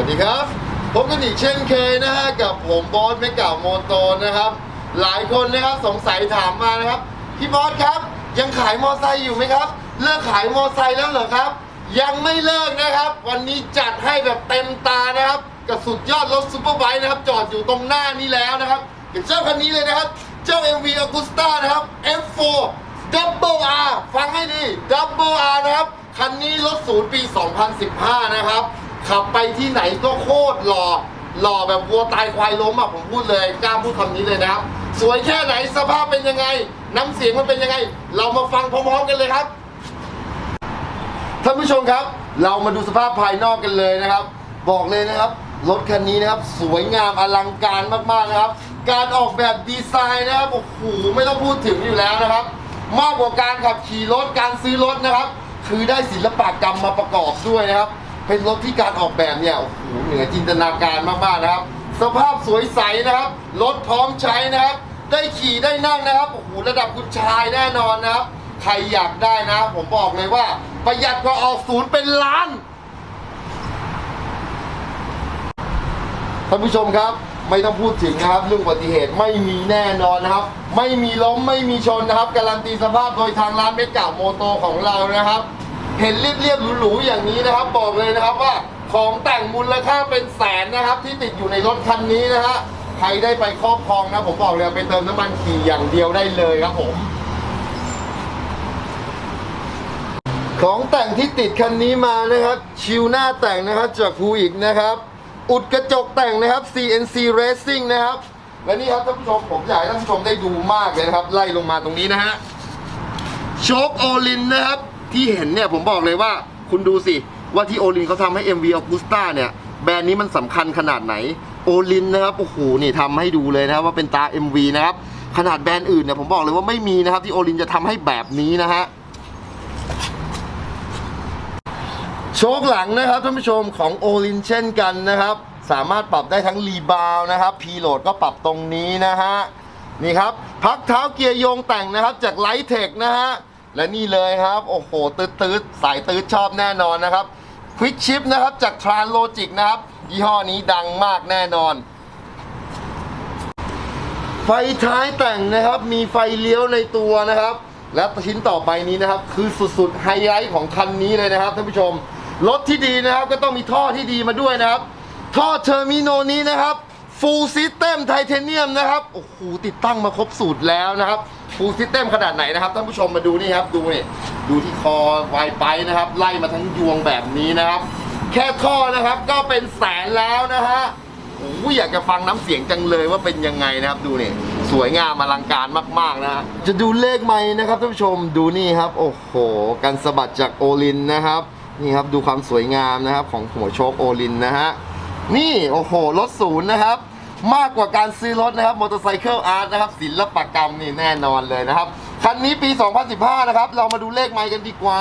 วัสดีครับ พบกันอีกเช่นเคยนะฮะกับผมบอสเมกาโมโตนะครับ หลายคนนะครับสงสัยถามมานะครับ พี่บอสครับ ยังขายมอไซค์อยู่ไหมครับ เลิกขายมอไซค์แล้วเหรอครับ ยังไม่เลิกนะครับ วันนี้จัดให้แบบเต็มตานะครับกับสุดยอดรถซูเปอร์ไบค์นะครับ จอดอยู่ตรงหน้านี้แล้วนะครับอย่างเจ้าคันนี้เลยนะครับ เจ้า MV Agusta นะครับ F4 Double R ฟังให้ดี Double R นะครับ คันนี้รถศูนย์ปี 2015 นะครับ ขับไปที่ไหนก็โคตรหล่อหล่อแบบวัวตายควายล้มอะผมพูดเลยกล้าพูดคำนี้เลยนะครับ สวยแค่ไหนสภาพเป็นยังไง น้ำเสียงมันเป็นยังไง เรามาฟังพร้อมๆกันเลยครับท่านผู้ชมครับ เรามาดูสภาพภายนอกกันเลยนะครับ บอกเลยนะครับรถคันนี้นะครับสวยงามอลังการมากๆนะครับ การออกแบบดีไซน์นะครับโอ้โหไม่ต้องพูดถึงอยู่แล้วนะครับ มากกว่าการขับขี่รถการซื้อรถนะครับ คือได้ศิลปกรรมมาประกอบด้วยนะครับ เป็นรถที่การออกแบบเนี่ยโอ้โหเหนือจินตนาการมากๆนะครับ สภาพสวยใสนะครับรถพร้อมใช้นะครับ ได้ขี่ได้นั่งนะครับโอ้โหระดับคุณชายแน่นอนนะครับ ใครอยากได้นะ ผมบอกเลยว่า ประหยัดกว่าออกศูนย์เป็นล้านท่านผู้ชมครับไม่ต้องพูดถึงนะครับเรื่องอุบัติเหตุไม่มีแน่นอนนะครับ ไม่มีล้มไม่มีชนนะครับ การันตีสภาพโดยทางร้านเมกาโมโตของเรานะครับ เห็นเรียบๆหรูๆอย่างนี้นะครับ บอกเลยนะครับว่าของแต่งมูลค่าเป็นแสนนะครับ ที่ติดอยู่ในรถคันนี้นะฮะใครได้ไปครอบครองนะ ผมบอกเลยไปเติมน้ำมันขี่อย่างเดียวได้เลยครับผม ของแต่งที่ติดคันนี้มานะครับ ชิวหน้าแต่งนะครับจากภูอีกนะครับ อุดกระจกแต่งนะครับ CNC Racing นะครับ และนี่ครับท่านผู้ชมผมอยากให้ท่านผู้ชมได้ดูมากเลยนะครับ ไล่ลงมาตรงนี้นะฮะโชคโอลินนะครับ ที่เห็นเนี่ยผมบอกเลยว่าคุณดูสิ ว่าที่โอลินเขาทำให้ MV Augusta เนี่ย แบรนด์นี้มันสำคัญขนาดไหนโอลินนะครับโอ้โหนี่ทำให้ดูเลยนะครับว่าเป็นตา MV นะครับขนาดแบรนด์อื่นเนี่ยผมบอกเลยว่าไม่มีนะครับ ที่โอลินจะทำให้แบบนี้นะฮะโชคหลังนะครับท่านผู้ชมของโอลินเช่นกันนะครับ สามารถปรับได้ทั้งรีบาวนะครับพีโหลดก็ปรับตรงนี้นะฮะนี่ครับ พักเท้าเกียร์โยงแต่งนะครับจากไลท์เทคนะฮะ และนี่เลยครับ โอ้โห ตืดตืดๆสายตืดชอบแน่นอนนะครับควิกชิปนะครับจากทรานโลจิกนะครับ ยี่ห้อนี้ดังมากแน่นอน ไฟท้ายแต่งนะครับ มีไฟเลี้ยวในตัวนะครับ และชิ้นต่อไปนี้นะครับ คือสุดๆไฮไลท์ของคันนี้เลยนะครับท่านผู้ชม รถที่ดีนะครับก็ต้องมีท่อที่ดีมาด้วยนะครับ ท่อเทอร์มิโนนี้นะครับฟูลซิสเต็มไทเทเนียมนะครับ โอ้โห ติดตั้งมาครบสูตรแล้วนะครับ ฟูลซิสเต็มขนาดไหนนะครับท่านผู้ชมมาดูนี่ครับดูนี่ดูที่คอไวไปนะครับ ไล่มาทั้งยวงแบบนี้นะครับ แค่ท่อนะครับก็เป็นแสนแล้วนะฮะโอ้โหอยากจะฟังน้ำเสียงจังเลยว่าเป็นยังไงนะครับดูนี่สวยงามอลังการมากๆนะฮะจะดูเลขไหมนะครับท่านผู้ชมดูนี่ครับ โอ้โหการสะบัดจากโอลินนะครับนี่ครับดูความสวยงามนะครับของหัวโชคโอลินนะฮะนี่โอ้โหรถศูนย์นะครับ มากกว่าการซื้อรถนะครับมอเตอร์ไซค์อาร์ตนะครับศิลปกรรมนี่แน่นอนเลยนะครับ คันนี้ปี 2015 นะครับ เรามาดูเลขไม่กันดีกว่า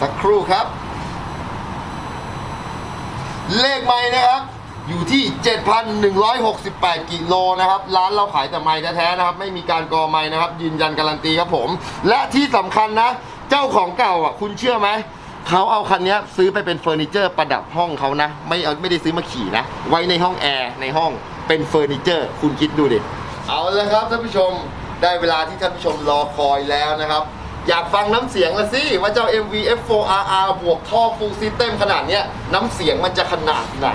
สักครู่ครับ เลขไม้นะครับ อยู่ที่ 7,168 กิโลนะครับ ร้านเราขายแต่ไม้แท้ๆนะครับ ไม่มีการกอไม้นะครับ ยืนยันการันตีครับผม และที่สำคัญนะ เจ้าของเก่าอะคุณเชื่อไหม เขาเอาคันนี้ซื้อไปเป็นเฟอร์นิเจอร์ประดับห้องเขานะ ไม่เอาไม่ได้ซื้อมาขี่นะ ไว้ในห้องแอร์ในห้องเป็นเฟอร์นิเจอร์ คุณคิดดูดิ เอาละครับท่านผู้ชมได้เวลาที่ท่านผู้ชมรอคอยแล้วนะครับ อยากฟังน้ำเสียงละสิ ว่าเจ้า MV F4RR บวกท่อฟูลซิสเต็มขนาดเนี้ยน้ำเสียงมันจะขนาดไหน